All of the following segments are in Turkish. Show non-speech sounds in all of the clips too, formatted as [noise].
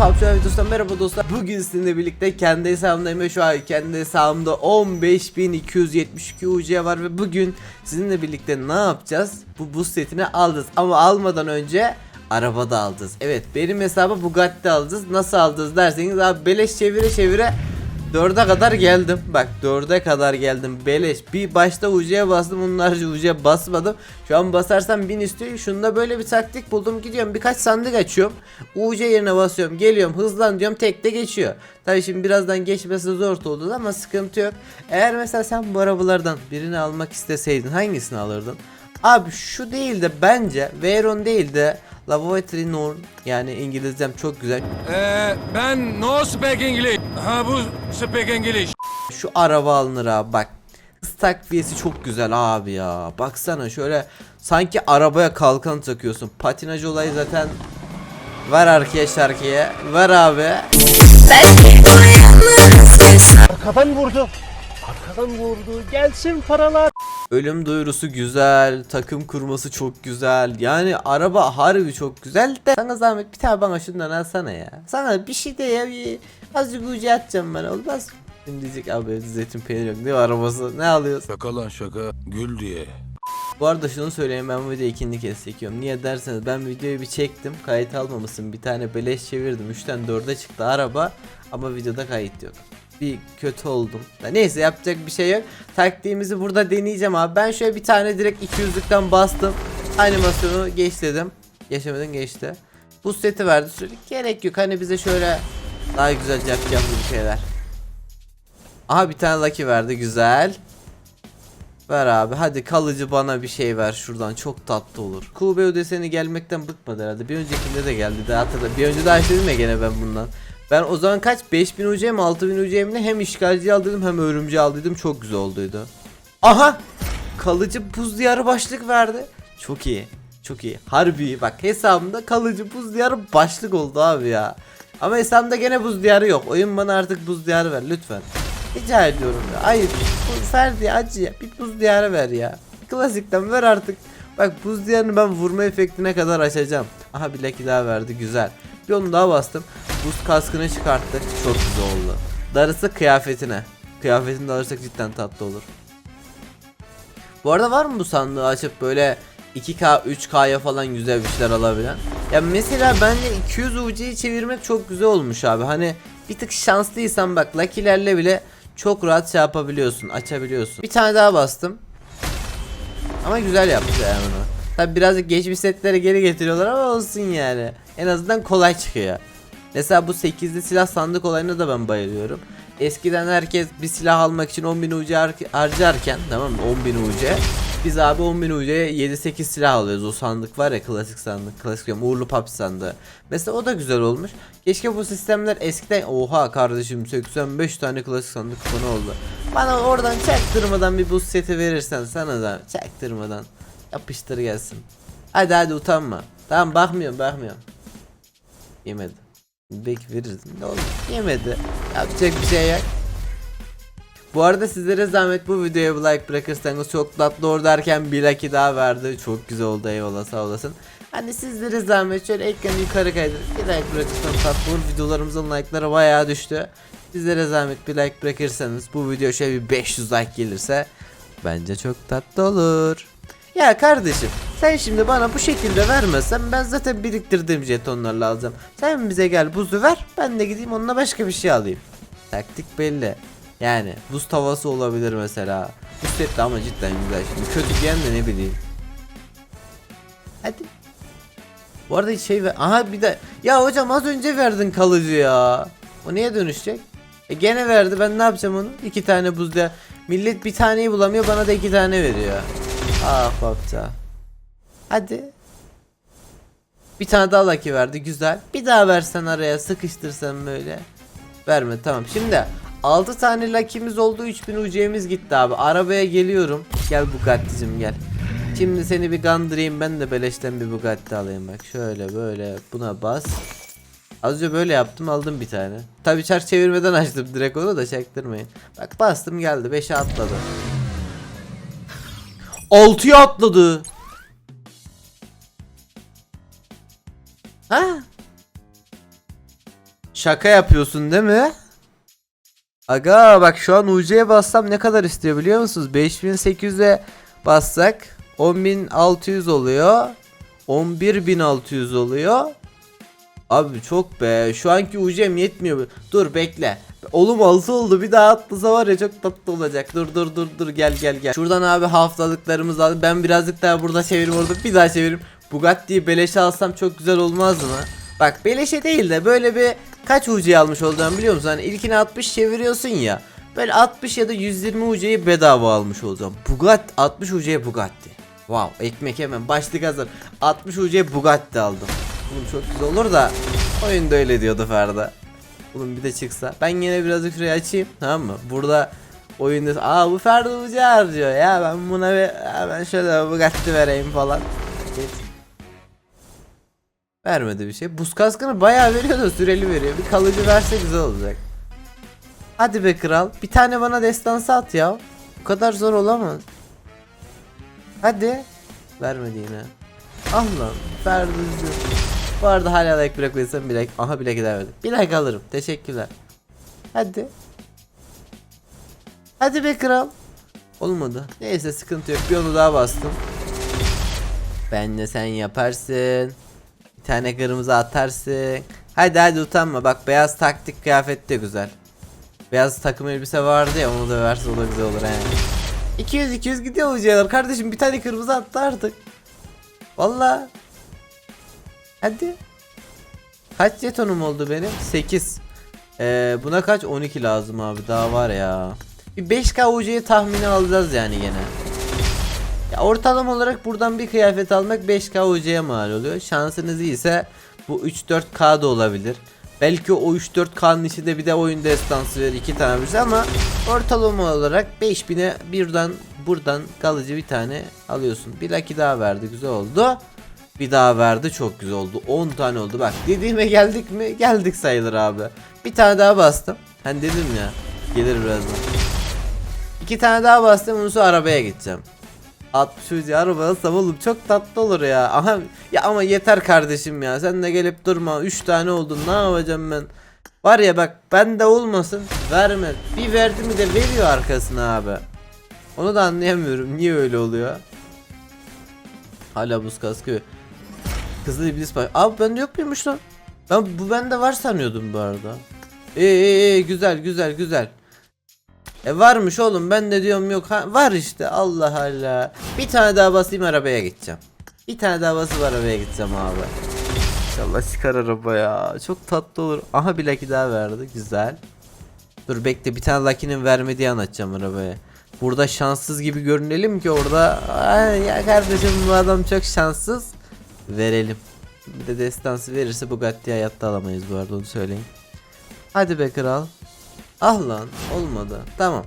PUBG videosundan merhaba dostlar. Bugün sizinle birlikte kendi hesabımdayım ve şu an kendi hesabımda 15.272 UC var ve bugün sizinle birlikte ne yapacağız? Bu boost setini alacağız ama almadan önce araba da alacağız. Evet benim hesabı Bugatti alacağız. Nasıl alacağız derseniz abi beleş çevire çevire 4'e kadar geldim. Bak 4'e kadar geldim. Beleş. Bir başta UC'ye bastım. Onlarca UC'ye basmadım. Şu an basarsam 1000 istiyor. Şunda böyle bir taktik buldum. Gidiyorum birkaç sandık açıyorum. UC yerine basıyorum. Geliyorum hızlan diyorum. Tek de geçiyor. Tabii şimdi birazdan geçmesi zor oldu ama sıkıntı yok. Eğer mesela sen bu arabalardan birini almak isteseydin hangisini alırdın? Abi şu değil de bence Veyron değil de Lavatory Norn yani İngilizcem çok güzel. Ee, ben no speak English. Ha bu speak English. Şu araba alınır abi bak. Hız takviyesi çok güzel abi ya. Baksana şöyle sanki arabaya kalkan takıyorsun. Patinaj olayı zaten Ver arkaya şarkıya. Ver abi. Arkadan vurdu. Arkadan vurdu. Gelsin paralar. Ölüm duyurusu güzel. Takım kurması çok güzel. Yani araba harbi çok güzel de. Sana zahmet bir tane bana şundan alsana ya. Sana bir şey de ya bir azıcık ucu atacağım ben olmaz mı? Şimdi diyecek abi zeytin peyniri yok. Ne var arabası? Ne alıyorsun? Şaka lan şaka. Gül diye. Bu arada şunu söyleyeyim ben bu videoyu ikinci kez çekiyorum. Niye derseniz ben videoyu bir çektim. Kayıt almamışsın. Bir tane beleş çevirdim. 3'ten 4'e çıktı araba. Ama videoda kayıt yok. Bir kötü oldum. Neyse yapacak bir şey yok. Taktiğimizi burada deneyeceğim abi. Ben şöyle bir tane direkt 200'lükten bastım. Animasyonu geçledim. Geçemedim geçti. Bu seti verdi sürekli. Gerek yok. Hani bize şöyle daha güzel yapacağım bir şeyler. Aha bir tane Lucky verdi. Güzel. Ver abi hadi kalıcı bana bir şey ver şuradan çok tatlı olur. QB deseni gelmekten bıkmadı herhalde. Bir öncekinde de geldi de hatırla. Bir önce daha işledim ya gene ben bundan. Ben o zaman kaç 5000 UC mi 6000 UC mi ne hem işgalci aldıydım hem örümcü aldıydım çok güzel olduydu. Aha kalıcı buz diyarı başlık verdi. Çok iyi. Çok iyi. Harbi bak hesabımda kalıcı buz diyarı başlık oldu abi ya. Ama hesabımda gene buz diyarı yok. Oyun bana artık buz diyarı ver lütfen. Rica ediyorum ya. Hayır. Ferdi acı ya. Bir buz diyarı ver ya. Klasikten ver artık. Bak buz diyarını ben vurma efektine kadar açacağım. Aha bir lucky daha verdi güzel. Onu daha bastım. Buz kaskını çıkarttık. Çok güzel oldu. Darısı kıyafetine. Kıyafetini de alırsak cidden tatlı olur. Bu arada var mı bu sandığı açıp böyle 2K 3K'ya falan güzel bir şeyler alabilen? Ya mesela bence 200 UC'yi çevirmek çok güzel olmuş abi. Hani bir tık şanslıysan bak Lucky'lerle bile çok rahat şey yapabiliyorsun, açabiliyorsun. Bir tane daha bastım. Ama güzel yaptı yani bunu. Tabi birazcık geçmiş setlere geri getiriyorlar ama olsun yani. En azından kolay çıkıyor. Mesela bu 8'li silah sandık olayına da ben bayılıyorum. Eskiden herkes bir silah almak için 10.000 UC har- harcarken tamam mı? 10.000 UC biz abi 10.000 UC'ye 7-8 silah alıyoruz. O sandık var ya klasik sandık klasik diyorum uğurlu pub sandığı. Mesela o da güzel olmuş. Keşke bu sistemler eskiden oha kardeşim 85 tane klasik sandık konu oldu. Bana oradan çaktırmadan bir boost seti verirsen sana da çaktırmadan yapıştır gelsin. Hadi hadi utanma. Tamam bakmıyorum bakmıyorum yemedi Belki veririz. Ne olur yemedi. Yapacak bir şey yok. Bu arada sizlere zahmet bu videoya bir like bırakırsanız çok tatlı olur derken bir like daha verdi. Çok güzel oldu eyvallah sağ olasın. Hani sizlere zahmet şöyle ekranı yukarı kaydırıp bir like bırakırsanız tatlı olur. Videolarımızın like'ları bayağı düştü. Sizlere zahmet bir like bırakırsanız bu video şöyle bir 500 like gelirse bence çok tatlı olur. Ya kardeşim sen şimdi bana bu şekilde vermezsen ben zaten biriktirdiğim jetonlarla alacağım. Sen bize gel buzu ver ben de gideyim onunla başka bir şey alayım. Taktik belli. Yani buz tavası olabilir mesela. De ama cidden güzel şimdi. Kötü diyen de ne bileyim. Hadi. Bu arada şey ve aha bir de ya hocam az önce verdin kalıcı ya. O niye dönüşecek? E gene verdi ben ne yapacağım onu? İki tane buzda. Millet bir taneyi bulamıyor bana da iki tane veriyor. Ah babca. Hadi. Bir tane daha lucky verdi güzel. Bir daha versen araya sıkıştırsan böyle. Verme tamam. Şimdi 6 tane lucky'miz oldu 3000 UC'miz gitti abi. Arabaya geliyorum. Gel Bugatti'cim gel. Şimdi seni bir gandırayım ben de beleşten bir Bugatti alayım bak. Şöyle böyle buna bas. Az önce böyle yaptım aldım bir tane. Tabi çark çevirmeden açtım direkt onu da çaktırmayın. Bak bastım geldi 5'e atladı. 6'ya atladı. Ha? Şaka yapıyorsun değil mi? Aga bak şu an UC'ye bassam ne kadar istiyor biliyor musunuz? 5800'e bassak 10600 oluyor. 11600 oluyor. Abi çok be. Şu anki UC'm yetmiyor. Dur bekle. Oğlum 6 oldu. Bir daha atlasa var ya çok tatlı olacak. Dur dur dur dur gel gel gel. Şuradan abi haftalıklarımızı alalım. Ben birazcık daha burada çevirim orada. Bir daha çevirim. Bugatti'yi beleşe alsam çok güzel olmaz mı? Bak beleşe değil de böyle bir kaç UC almış olacağım biliyor musun? Hani ilkini 60 çeviriyorsun ya. Böyle 60 ya da 120 UC'yi bedava almış olacağım. Bugatti 60 UC'ye Bugatti. Wow ekmek hemen başlık hazır. 60 UC'ye Bugatti aldım. Oğlum çok güzel olur da oyunda öyle diyordu Ferda. Oğlum bir de çıksa. Ben yine birazcık şurayı açayım tamam mı? Burada oyunda aa bu Ferda UC harcıyor ya ben buna bir ben şöyle bir Bugatti vereyim falan. Vermedi bir şey. Buz kaskını bayağı veriyor da süreli veriyor. Bir kalıcı verse güzel olacak. Hadi be kral. Bir tane bana destansı at ya. Bu kadar zor olamaz. Hadi. Vermedi yine. Ah lan. Ferdi üzüyor. Bu arada hala like bırakıyorsam bir like. Aha daha verdim. Bir like alırım. Teşekkürler. Hadi. Hadi be kral. Olmadı. Neyse sıkıntı yok. Bir onu daha bastım. Ben de sen yaparsın. Bir tane kırmızı atarsın. Hadi hadi utanma. Bak beyaz taktik kıyafet de güzel. Beyaz takım elbise vardı ya onu da verse o da güzel olur he. 200 200 gidiyor hocalar. Kardeşim bir tane kırmızı attı artık. Valla. Hadi. Kaç jetonum oldu benim? 8. Ee, buna kaç? 12 lazım abi. Daha var ya. Bir 5k UC'yi tahmini alacağız yani gene. Ya ortalama olarak buradan bir kıyafet almak 5k UC'ye mal oluyor. Şansınız iyiyse bu 3-4k da olabilir. Belki o 3-4k'nın içinde bir de oyun destansı verir iki tane bir şey ama ortalama olarak 5000'e birden buradan kalıcı bir tane alıyorsun. Bir lucky daha verdi güzel oldu. Bir daha verdi çok güzel oldu. 10 tane oldu bak. Dediğime geldik mi? Geldik sayılır abi. Bir tane daha bastım. Hani dedim ya. Gelir birazdan. İki tane daha bastım. Ondan sonra arabaya gideceğim. 60 ucu araba alsam oğlum çok tatlı olur ya. Aha ya ama yeter kardeşim ya. Sen de gelip durma. 3 tane oldun. Ne yapacağım ben? Var ya bak bende olmasın verme. Bir verdi mi de veriyor arkasına abi. Onu da anlayamıyorum. Niye öyle oluyor? Hala buz kaskı. Kızıl iblis bak. Abi bende yok muymuş lan? Ben bu bende var sanıyordum bu arada. İyi iyi iyi güzel güzel güzel. E varmış oğlum ben de diyorum yok ha, var işte Allah Allah. Bir tane daha basayım arabaya gideceğim. Bir tane daha basıp arabaya gideceğim abi. İnşallah çıkar araba ya. Çok tatlı olur. Aha bir lucky daha verdi. Güzel. Dur bekle bir tane lucky'nin vermediği anlatacağım arabaya. Burada şanssız gibi görünelim ki orada Ay ya kardeşim bu adam çok şanssız. Verelim. Bir de destansı verirse Bugatti'yi hayatta alamayız bu arada onu söyleyeyim. Hadi be kral. Ah lan olmadı. Tamam.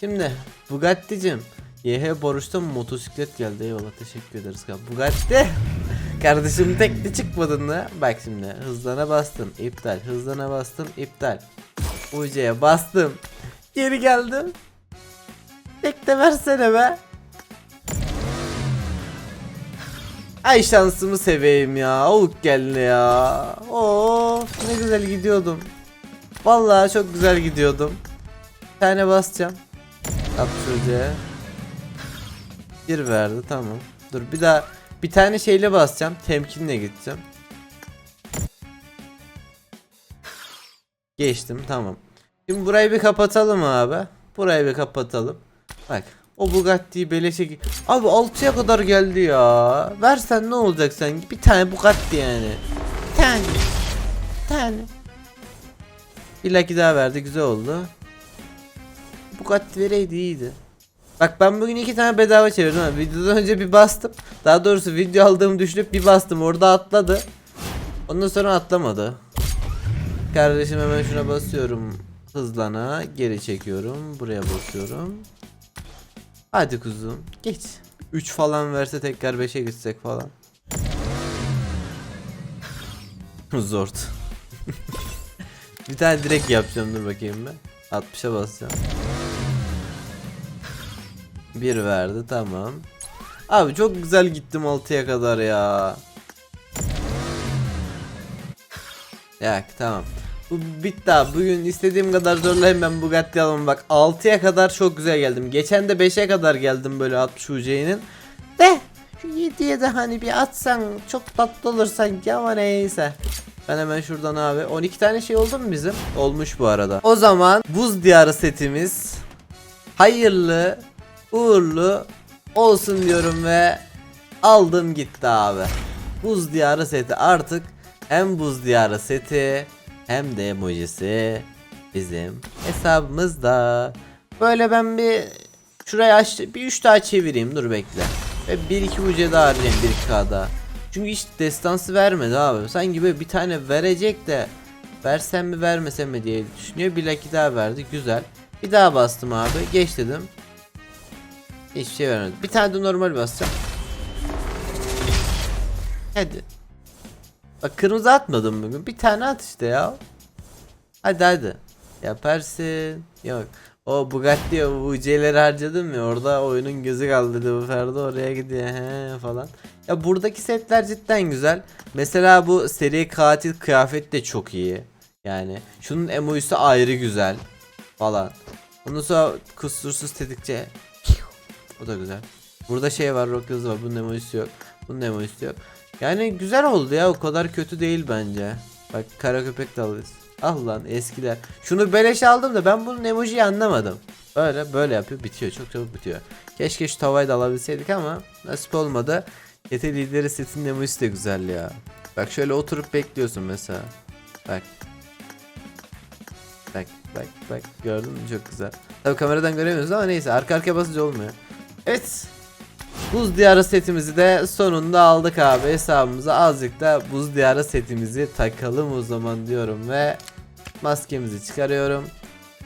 Şimdi Bugatti'cim. YH Boruş'tan motosiklet geldi. Eyvallah teşekkür ederiz. Bugatti. [laughs] Kardeşim tekli çıkmadın da. Bak şimdi hızlana bastım. iptal. Hızlana bastım. iptal. UC'ye bastım. Geri geldim. Tek de versene be. Ay şansımı seveyim ya. Avuk geldi ya. Of ne güzel gidiyordum. Vallahi çok güzel gidiyordum. Bir tane basacağım. At. Bir verdi tamam. Dur bir daha bir tane şeyle basacağım. Temkinle gideceğim. Geçtim tamam. Şimdi burayı bir kapatalım abi. Burayı bir kapatalım. Bak o Bugatti'yi beleşe Abi 6'ya kadar geldi ya. Versen ne olacak sen? Bir tane Bugatti yani. Bir tane. Bir tane. Bir lucky daha verdi güzel oldu. Bugatti vereydi iyiydi. Bak ben bugün iki tane bedava çevirdim ama videodan önce bir bastım. Daha doğrusu video aldığımı düşünüp bir bastım orada atladı. Ondan sonra atlamadı. Kardeşim hemen şuna basıyorum. Hızlana geri çekiyorum. Buraya basıyorum. Hadi kuzum geç. 3 falan verse tekrar 5'e gitsek falan. [laughs] Zord. [laughs] Bir tane direkt yapacağım dur bakayım ben. 60'a basacağım. Bir verdi tamam. Abi çok güzel gittim 6'ya kadar ya. Yak tamam. Bu bitti abi. Bugün istediğim kadar zorlayayım ben Bugatti alamam. Bak 6'ya kadar çok güzel geldim. Geçen de 5'e kadar geldim böyle 60 UC'nin. De şu 7'ye de hani bir atsan çok tatlı olur sanki ama neyse. Ben hemen şuradan abi 12 tane şey oldu mu bizim? Olmuş bu arada. O zaman buz diyarı setimiz hayırlı uğurlu olsun diyorum ve aldım gitti abi. Buz diyarı seti artık hem buz diyarı seti hem de emojisi bizim hesabımızda. Böyle ben bir şurayı aç bir 3 daha çevireyim dur bekle. Ve 1 2 uca daha harcayayım 1 2 daha. Çünkü hiç destansı vermedi abi. Sanki böyle bir tane verecek de versem mi vermesem mi diye düşünüyor. Bir lucky daha verdi güzel. Bir daha bastım abi geç dedim. Hiçbir şey vermedi. Bir tane de normal basacağım. Hadi. Bak kırmızı atmadım bugün. Bir tane at işte ya. Hadi hadi. Yaparsın. Yok. O Bugatti o UC'leri harcadım ya orada oyunun gözü kaldı bu Ferdi oraya gidiyor he falan. Ya buradaki setler cidden güzel. Mesela bu seri katil kıyafet de çok iyi. Yani şunun emojisi ayrı güzel falan. Ondan sonra kusursuz tetikçe. O da güzel. Burada şey var rock yıldızı var. Bunun emojisi yok. Bunun emojisi yok. Yani güzel oldu ya o kadar kötü değil bence. Bak kara köpek de alırız. Ah lan eskiler. Şunu beleş aldım da ben bunun emojiyi anlamadım. Böyle böyle yapıyor bitiyor çok çabuk bitiyor. Keşke şu tavayı da alabilseydik ama nasip olmadı. Yete lideri setinin emojisi de güzel ya. Bak şöyle oturup bekliyorsun mesela. Bak. Bak bak bak gördün mü çok güzel. Tabi kameradan göremiyoruz ama neyse arka arkaya basınca olmuyor. Evet Buz diyarı setimizi de sonunda aldık abi hesabımıza azıcık da buz diyarı setimizi takalım o zaman diyorum ve maskemizi çıkarıyorum.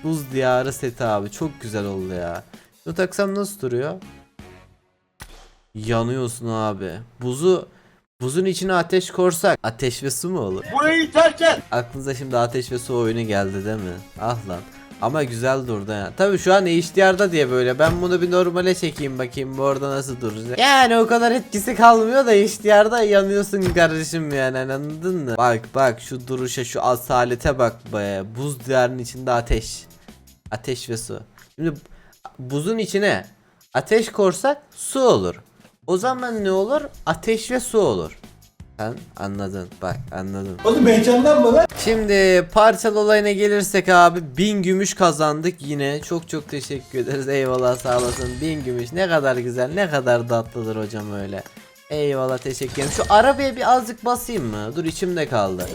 Buz diyarı seti abi çok güzel oldu ya. Bunu taksam nasıl duruyor? Yanıyorsun abi. Buzu buzun içine ateş korsak ateş ve su mu olur? Burayı terk et. Aklınıza şimdi ateş ve su oyunu geldi değil mi? Ah lan. Ama güzel durdu ya. Tabii şu an HDR'da diye böyle. Ben bunu bir normale çekeyim bakayım bu orada nasıl duracak. Yani o kadar etkisi kalmıyor da HDR'da yanıyorsun kardeşim yani hani anladın mı? Bak bak şu duruşa şu asalete bak be. Buz diyarının içinde ateş. Ateş ve su. Şimdi buzun içine ateş korsak su olur. O zaman ne olur? Ateş ve su olur. Sen anladın bak anladın. Oğlum heyecandan mı lan? Şimdi parçal olayına gelirsek abi 1000 gümüş kazandık yine. Çok çok teşekkür ederiz. Eyvallah sağ olasın. 1000 gümüş ne kadar güzel ne kadar tatlıdır hocam öyle. Eyvallah teşekkür ederim. Şu arabaya bir azıcık basayım mı? Dur içimde kaldı.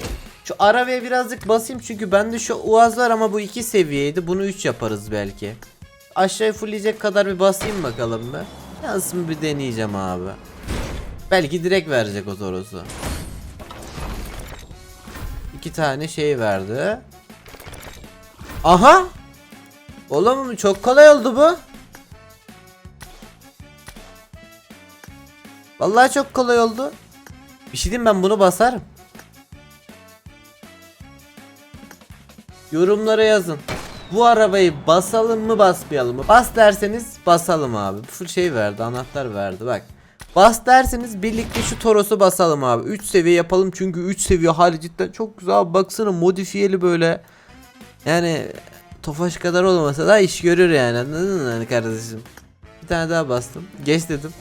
Şu arabaya birazcık basayım çünkü bende şu uaz var ama bu 2 seviyeydi. Bunu 3 yaparız belki. Aşağıya fullleyecek kadar bir basayım bakalım mı? Yansın bir deneyeceğim abi. Belki direkt verecek o Toros'u. İki tane şey verdi. Aha! Oğlum çok kolay oldu bu. Vallahi çok kolay oldu. Bir şey diyeyim ben bunu basarım. Yorumlara yazın. Bu arabayı basalım mı basmayalım mı? Bas derseniz basalım abi. Full şey verdi anahtar verdi bak. Bas derseniz birlikte şu Toros'u basalım abi. 3 seviye yapalım çünkü 3 seviye hali cidden çok güzel. Baksana modifiyeli böyle. Yani Tofaş kadar olmasa da iş görür yani anladın mı kardeşim? Bir tane daha bastım. Geç dedim.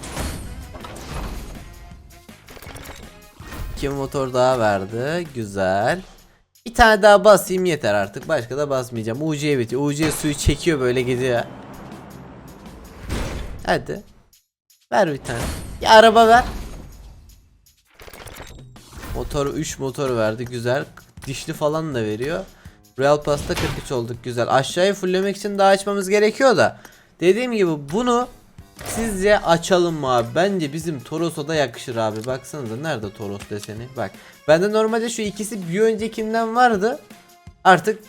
İki motor daha verdi. Güzel. Bir tane daha basayım yeter artık. Başka da basmayacağım. UC'ye bitiyor. UC suyu çekiyor böyle gidiyor. Hadi. Ver bir tane. Bir araba ver. Motor 3 motor verdi güzel. Dişli falan da veriyor. Real Pass'ta 43 olduk güzel. Aşağıya fulllemek için daha açmamız gerekiyor da. Dediğim gibi bunu sizce açalım mı abi? Bence bizim Toros'a da yakışır abi. Baksanıza nerede Toros deseni? Bak. Bende normalde şu ikisi bir öncekinden vardı. Artık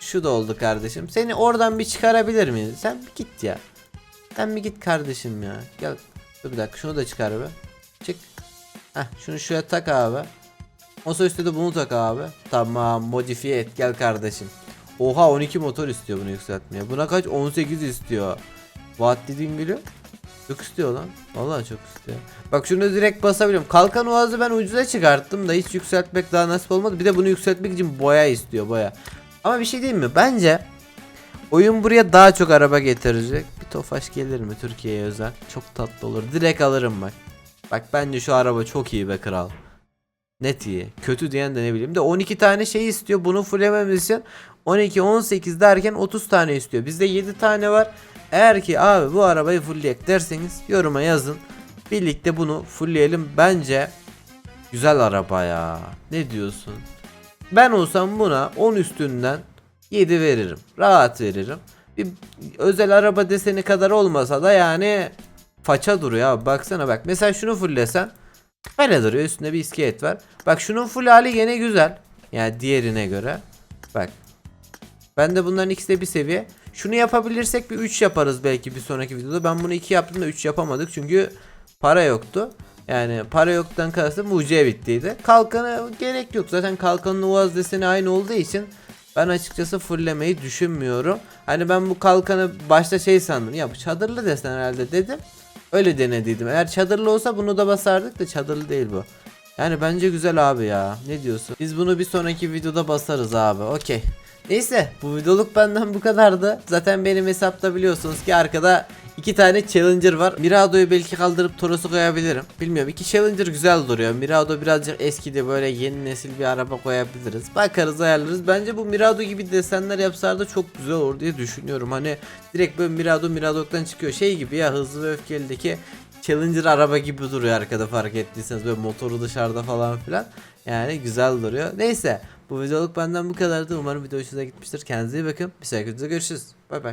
şu da oldu kardeşim. Seni oradan bir çıkarabilir miyiz? Sen git ya. Sen bir git kardeşim ya. Gel. Dur bir dakika şunu da çıkar be. Çık. Heh şunu şuraya tak abi. Masa üstte de bunu tak abi. Tamam modifiye et gel kardeşim. Oha 12 motor istiyor bunu yükseltmeye. Buna kaç? 18 istiyor. Watt dediğin biliyor. Çok istiyor lan. Vallahi çok istiyor. Bak şunu direkt basabiliyorum. Kalkan oğazı ben ucuza çıkarttım da hiç yükseltmek daha nasip olmadı. Bir de bunu yükseltmek için boya istiyor boya. Ama bir şey diyeyim mi? Bence oyun buraya daha çok araba getirecek. Tofaş gelir mi Türkiye'ye özel? Çok tatlı olur. Direkt alırım bak. Bak bence şu araba çok iyi be kral. Net iyi. Kötü diyen de ne bileyim de 12 tane şey istiyor. Bunu fullememiz için 12 18 derken 30 tane istiyor. Bizde 7 tane var. Eğer ki abi bu arabayı fullleyek derseniz yoruma yazın. Birlikte bunu fullleyelim. Bence güzel araba ya. Ne diyorsun? Ben olsam buna 10 üstünden 7 veririm. Rahat veririm. Bir özel araba deseni kadar olmasa da yani faça duruyor abi. Baksana bak. Mesela şunu fulllesen böyle duruyor. Üstünde bir iskelet var. Bak şunun full hali gene güzel. Yani diğerine göre. Bak. Ben de bunların ikisi de bir seviye. Şunu yapabilirsek bir 3 yaparız belki bir sonraki videoda. Ben bunu 2 yaptım da 3 yapamadık çünkü para yoktu. Yani para yoktan kastım mucize bittiydi. Kalkanı gerek yok. Zaten kalkanın uvaz deseni aynı olduğu için ben açıkçası fulllemeyi düşünmüyorum. Hani ben bu kalkanı başta şey sandım. Ya bu çadırlı desen herhalde dedim. Öyle denediydim. Eğer çadırlı olsa bunu da basardık da çadırlı değil bu. Yani bence güzel abi ya. Ne diyorsun? Biz bunu bir sonraki videoda basarız abi. Okey. Neyse bu videoluk benden bu kadardı. Zaten benim hesapta biliyorsunuz ki arkada iki tane Challenger var. Mirado'yu belki kaldırıp Toros'u koyabilirim. Bilmiyorum iki Challenger güzel duruyor. Mirado birazcık eskidi böyle yeni nesil bir araba koyabiliriz. Bakarız ayarlarız. Bence bu Mirado gibi desenler yapsalar da çok güzel olur diye düşünüyorum. Hani direkt böyle Mirado Mirado'dan çıkıyor. Şey gibi ya hızlı ve öfkelideki Challenger araba gibi duruyor arkada fark ettiyseniz böyle motoru dışarıda falan filan. Yani güzel duruyor. Neyse bu videoluk benden bu kadardı. Umarım video hoşunuza gitmiştir. Kendinize iyi bakın. Bir sonraki videoda görüşürüz. Bay bay.